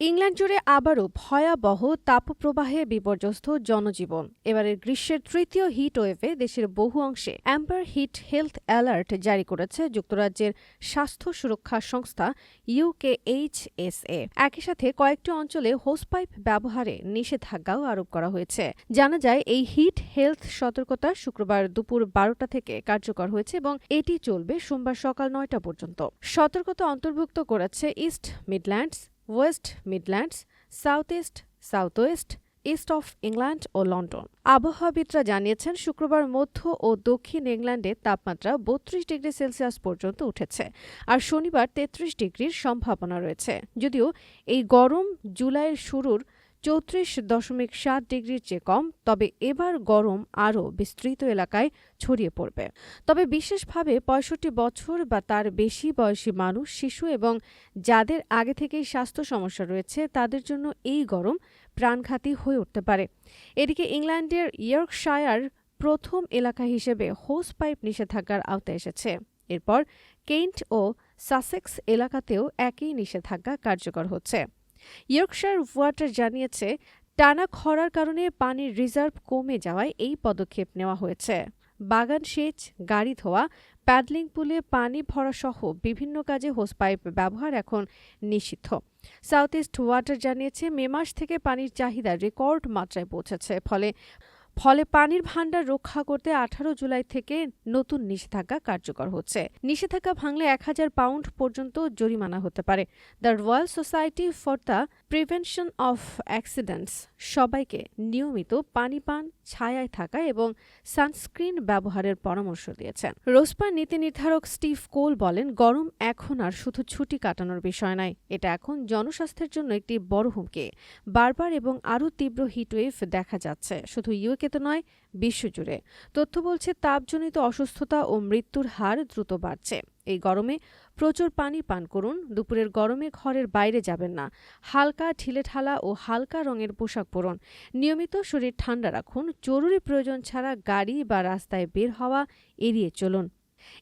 England জুড়ে আবারও ভয়াবহ তাপপ্রবাহে বিপর্যস্ত জনজীবন। এবারের গ্রীষ্মের তৃতীয় হিট ওয়েভে দেশের বহু অংশে অ্যাম্বার হিট হেলথ অ্যালার্ট জারি করেছে যুক্তরাজ্যের স্বাস্থ্য সুরক্ষা সংস্থা ইউকেএইচএসএ একই সাথে কয়েকটি অঞ্চলে হোসপাইপ ব্যবহারে নিষেধাজ্ঞাও আরোপ করা হয়েছে। জানা যায়, এই হিট হেলথ সতর্কতা শুক্রবার দুপুর বারোটা থেকে কার্যকর হয়েছে এবং এটি চলবে সোমবার সকাল নয়টা পর্যন্ত। সতর্কতা অন্তর্ভুক্ত করেছে East Midlands West Midlands South East South West East of England O London. আবহাওয়াবিদরা জানিয়েছেন, শুক্রবার মধ্য ও দক্ষিণ ইংল্যান্ডে তাপমাত্রা বত্রিশ ডিগ্রি সেলসিয়াস পর্যন্ত উঠেছে আর শনিবার তেত্রিশ ডিগ্রির সম্ভাবনা রয়েছে। যদিও এই গরম জুলাইয়ের শুরুর চৌত্রিশ দশমিক সাত ডিগ্রির চেয়ে কম, তবে এবার গরম আরও বিস্তৃত এলাকায় ছড়িয়ে পড়বে। তবে বিশেষভাবে পঁয়ষট্টি বছর বা তার বেশি বয়সী মানুষ, শিশু এবং যাদের আগে থেকেই স্বাস্থ্য সমস্যা রয়েছে, তাদের জন্য এই গরম প্রাণঘাতী হয়ে উঠতে পারে। এদিকে ইংল্যান্ডের ইয়র্কশায়ার প্রথম এলাকা হিসেবে হোস পাইপ নিষেধাজ্ঞার আওতায় এসেছে। এরপর কেন্ট ও সাসেক্স এলাকাতেও একই নিষেধাজ্ঞা কার্যকর হচ্ছে। ইয়র্কশায়ার ওয়াটার জানিয়েছে, টানা খরার কারণে পানির রিজার্ভ কমে যাওয়ায় এই পদক্ষেপ নেওয়া হয়েছে। বাগান সেচ, গাড়ি ধোয়া, প্যাডলিং পুলে পানি ভরা সহ বিভিন্ন কাজে হোস পাইপ ব্যবহার এখন নিষিদ্ধ। সাউথ ইস্ট ওয়াটার জানিয়েছে, মে মাস থেকে পানির চাহিদা রেকর্ড মাত্রায় পৌঁছেছে, ফলে ফলে পানির ভাণ্ডার রক্ষা করতে আঠারো জুলাই থেকে নতুন নিষেধাজ্ঞা কার্যকর হচ্ছে। নিষেধাজ্ঞা ভাঙলে এক হাজার পাউন্ড পর্যন্ত জরিমানা হতে পারে। The Royal Society for the Prevention of Accidents সবাইকে নিয়মিত পানি পান, ছায়ায় থাকা এবং সানস্ক্রিন ব্যবহারের পরামর্শ দিয়েছেন। রোসপার নীতি নির্ধারক স্টিভ কোল বলেন, গরম এখন আর শুধু ছুটি কাটানোর বিষয় নয়, এটা এখন জনস্বাস্থ্যের জন্য একটি বড় হুমকি। বারবার এবং আরও তীব্র হিটওয়েভ দেখা যাচ্ছে। শুধু ইউকে তো নয়, বিশ্বজুড়ে। তথ্য বলছে, তাপজনিত অসুস্থতা ও মৃত্যুর হার দ্রুত বাড়ছে। এই গরমে প্রচুর পানি পান করুন, দুপুরের গরমে ঘরের বাইরে যাবেন না। হালকা ঢিলেঢালা ও হালকা রঙের পোশাক পরুন। নিয়মিত শরীর ঠান্ডা রাখুন, জরুরি প্রয়োজন ছাড়া গাড়ি বা রাস্তায় বের হওয়া এড়িয়ে চলুন।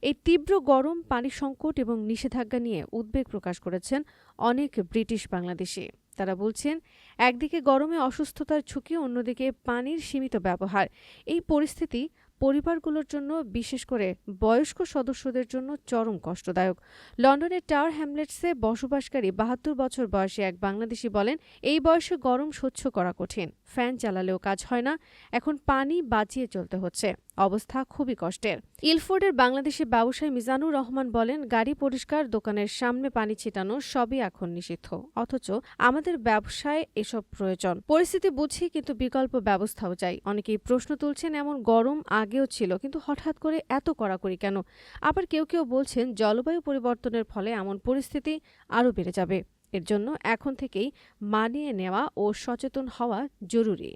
এই তীব্র গরম, পানি সংকট এবং নিষেধাজ্ঞা নিয়ে উদ্বেগ প্রকাশ করেছেন অনেক ব্রিটিশ বাংলাদেশি। তারা বলছেন একদিকে গরমে অসুস্থতার ঝুঁকি অন্যদিকে পানির সীমিত ব্যবহার। এই পরিস্থিতি পরিবারগুলোর জন্য, বিশেষ করে বয়স্ক সদস্যদের জন্য চরম কষ্টদায়ক। লন্ডনের টাওয়ার হ্যামলেটসে বসবাসকারী বাহাত্তর বছর বয়সী এক বাংলাদেশি বলেন, এই বয়সে গরম সহ্য করা কঠিন। ফ্যান চালালেও কাজ হয় না। এখন পানি বাঁচিয়ে চলতে হচ্ছে। অবস্থা খুবই কষ্টের। ইলফোর্ডের বাংলাদেশি ব্যবসায়ী মিজানুর রহমান বলেন, গাড়ি পরিষ্কার, দোকানের সামনে পানি ছিটানো সবই এখন নিষিদ্ধ। অথচ আমাদের ব্যবসায় এসব প্রয়োজন। পরিস্থিতি বুঝি, কিন্তু বিকল্প ব্যবস্থাও চাই। অনেকেই প্রশ্ন তুলছেন, এমন গরম আগেও ছিল, কিন্তু হঠাৎ করে এত কড়াকড়ি কেন? আবার কেউ কেউ বলছেন, জলবায়ু পরিবর্তনের ফলে এমন পরিস্থিতি আরও বেড়ে যাবে। এর জন্য এখন থেকেই মানিয়ে নেওয়া ও সচেতন হওয়া জরুরি।